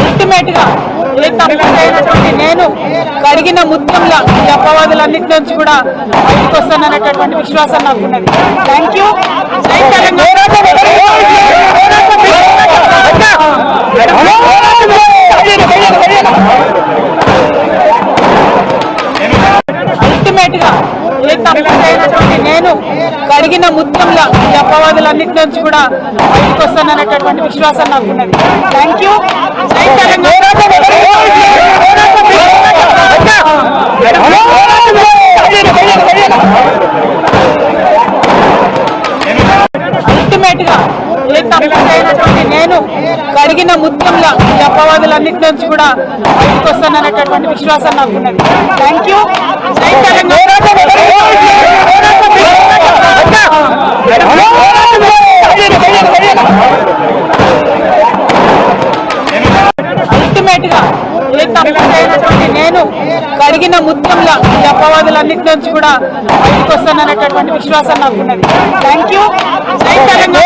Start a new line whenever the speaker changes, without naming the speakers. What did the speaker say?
అల్టిమేట్గా ఏ తప్పు చేయనటువంటి నేను కడిగిన ముత్యంలా ఈ అపవాదులన్నిటి నుంచి కూడా బయటకు వస్తాననేటటువంటి విశ్వాసం నాకు ఉన్నది థ్యాంక్ యూ జై అల్టిమేట్గా ఏ తప్పు చేయనటువంటి నేను కడిగిన ముత్యంలో ఈ అపవాదులన్నిటి నుంచి కూడా బయటకు వస్తాననేటటువంటి విశ్వాసం నాకు ఉన్నది. థ్యాంక్ యూ అల్టిమేట్గా ఏ తప్పు చేయనటువంటి నేను కడిగిన ముత్యంలో ఈ అపవాదులన్నిటి నుంచి కూడా బయటకు వస్తాననేటటువంటి విశ్వాసం నాకు ఉన్నది. థ్యాంక్ యూ అల్టిమేట్గా ఏ తప్పు నేను కడిగిన ముత్యంలా ఈ అపవాదులన్నిటి నుంచి కూడా బయటకు వస్తాననేటటువంటి విశ్వాసం నాకు ఉన్నది. థ్యాంక్ యూ జై తెలంగాణ.